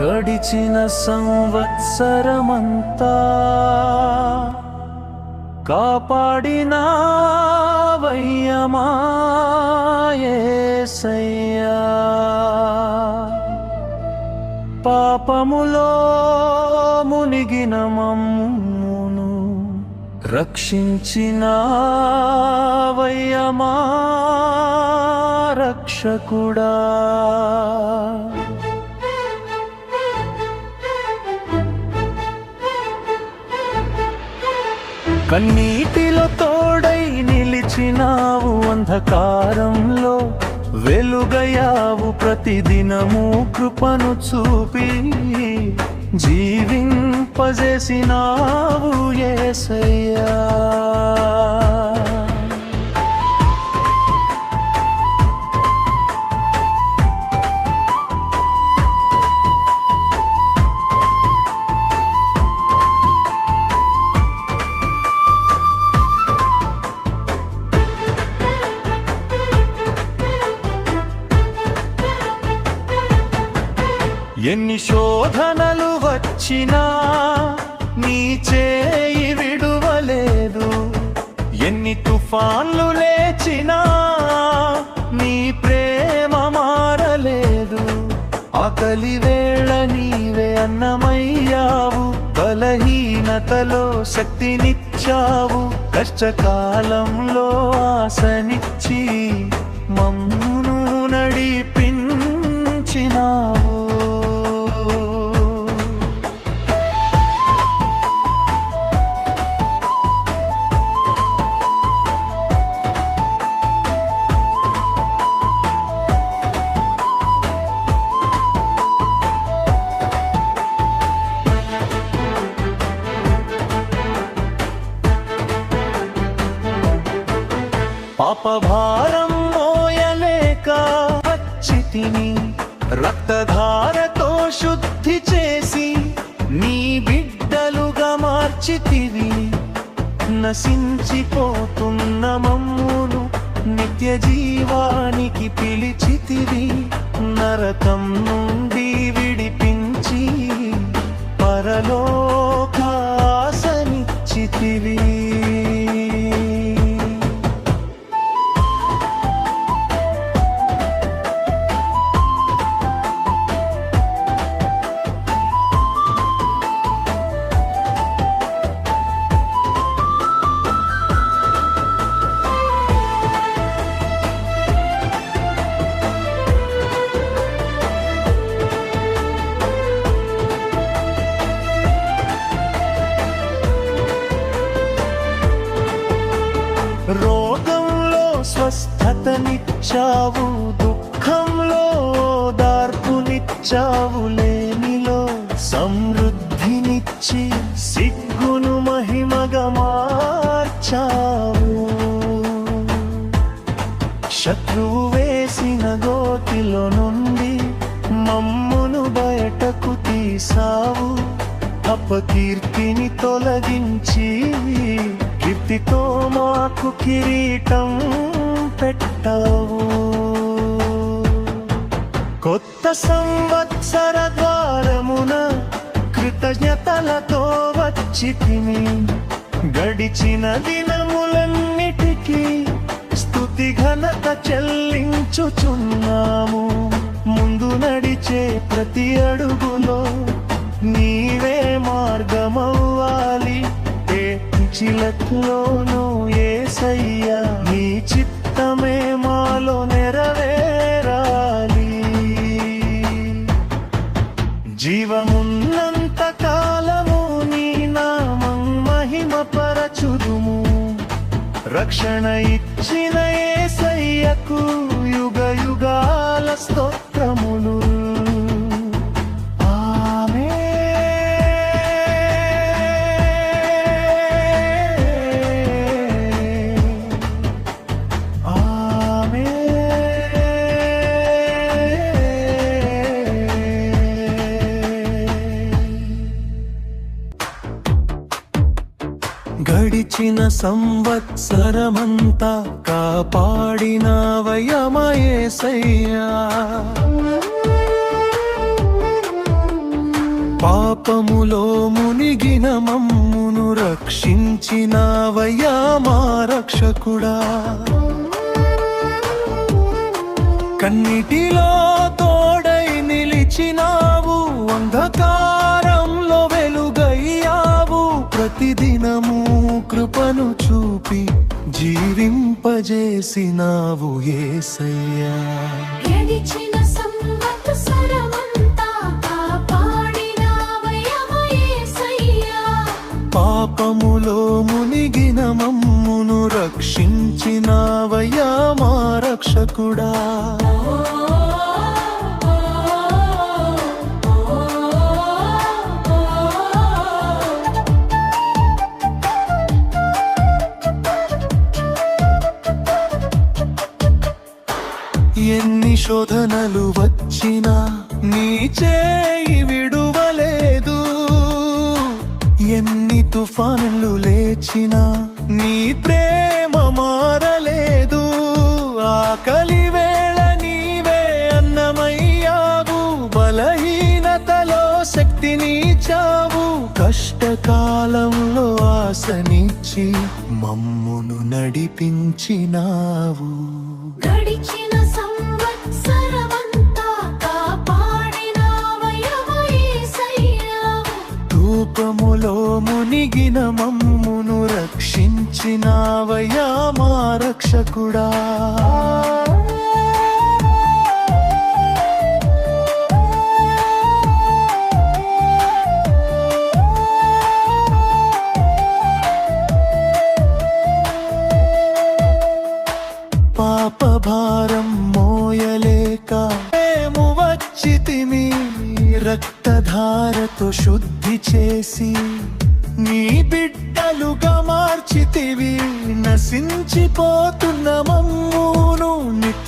గడిచిన సంవత్సరమంతా కాపాడినయ్యమాయేసయ్యా పాపములో మునిగిన మమ్మును రక్షించిన వయ్యమా రక్షకుడా కన్నీటిలో తోడై నిలిచినావు అంధకారంలో. వెలుగయావు ప్రతిదినము కృపను చూపి. జీవింపజేసినావు ఏసయ్యా ఎన్ని శోధనలు వచ్చినా నీ చేయి విడువలేదు. ఎన్ని తుఫాన్లు లేచినా నీ ప్రేమ మారలేదు. ఆకలి వేళ నీవే అన్నమయ్యావు. బలహీనతలో శక్తినిచ్చావు. కష్టకాలంలో ఆశనిచ్చి మమ్మును నడిపించినావు. నశించిపోతున్న మమ్మును నిత్య జీవానికి పిలిచితివి నరకం చావు దుఃఖంలో దార్పునిచ్చావు లేనిలో సమృద్ధినిచ్చి సిగ్గును మహిమగా మార్చావు. శత్రువు వేసిన గోతిలో నుండి మమ్మును బయటకు తీసావు అపకీర్తిని తొలగించి కీర్తితో మాకు కిరీటం పెట్టావు. కొత్త సంవత్సర ద్వారమున కృతజ్ఞతలతో వచ్చి తిని గడిచిన దినములన్నిటికీ స్థుతి ఘనత చెల్లించుచున్నాము. ముందు నడిచే ప్రతి అడుగులో నీవే మార్గమవ్వాలి. ఏ చిలక్లోనూ ఏ సయ్యా నీ చిత్తమే మాలో నెరవేరాలి. జీవమున్నంత కాలము నీ నామం మహిమ పరచుదుము రక్షణ ఇచ్చిన ఏ సయ్యకు సంవత్సరమంతా కాపాడిన వయమయేసయ్యా పాపములో మునిగిన మమ్మును రక్షించినవయ్యా మా రక్షకుడా. కన్నిటిలో తోడై నిలిచినావు అంధకార ప్రతిదినము కృపను చూపి జీవింపజేసినావు ఏసయ్యా గడిచిన సంవత్సరమంతా. పాపములో మునిగిన మమ్మును రక్షించినావయ్యా మా రక్షకుడా చేయి విడువలేదు. ఎన్ని తుఫానులు లేచినా నీ ప్రేమ మారలేదు. ఆకలి వేళ నీవే అన్నమయ్యావు. బలహీనతలో శక్తినిచ్చావు కష్టకాలంలో ఆశనిచ్చి మమ్మును నడిపించినావు. గడిచిన ధూపములో మునిగిన మమ్మును రక్షించినావయ్యా మా రక్షకుడా.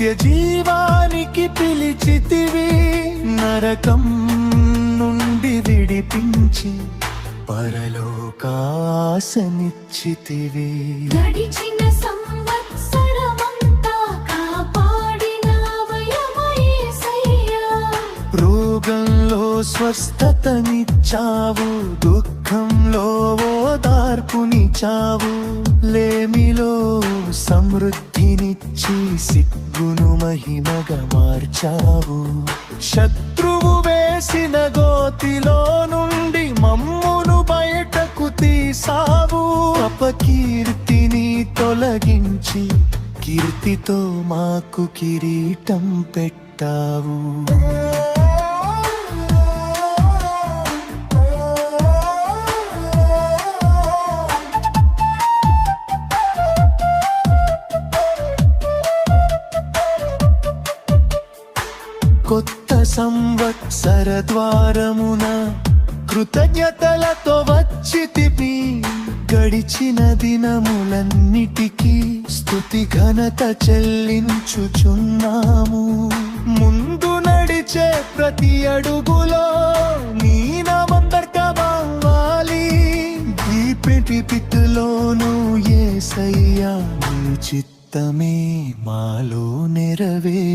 నిత్య జీవానికి పిలిచితివి నరకం నుండి విడిపించి పరలోకాసనిచ్చితివి గడిచిన సంవత్సరమంతా. రోగంలో స్వస్థతనిచ్చావు దుఃఖంలో ఓదార్పునిచ్చావు లేమిలో సమృద్ధినిచ్చి సిగ్గును మహిమగా మార్చావు. శత్రువు వేసిన గోతిలో నుండి మమ్మును బయటకు తీసావు. అపకీర్తిని తొలగించి కీర్తితో మాకు కిరీటం పెట్టావు. సంవత్సరద్వారమున సంవత్సర ద్వారమున కృతజ్ఞతలతో వచ్చితిపి గడిచిన దినములన్నిటికీ స్థుతి ఘనత చెల్లించుచున్నాము. ముందు నడిచే ప్రతి అడుగులో నీ నామందర్కవాలి ఈ పిటి ఏ సయ్యా నీ చిత్తమే మాలో నెరవే.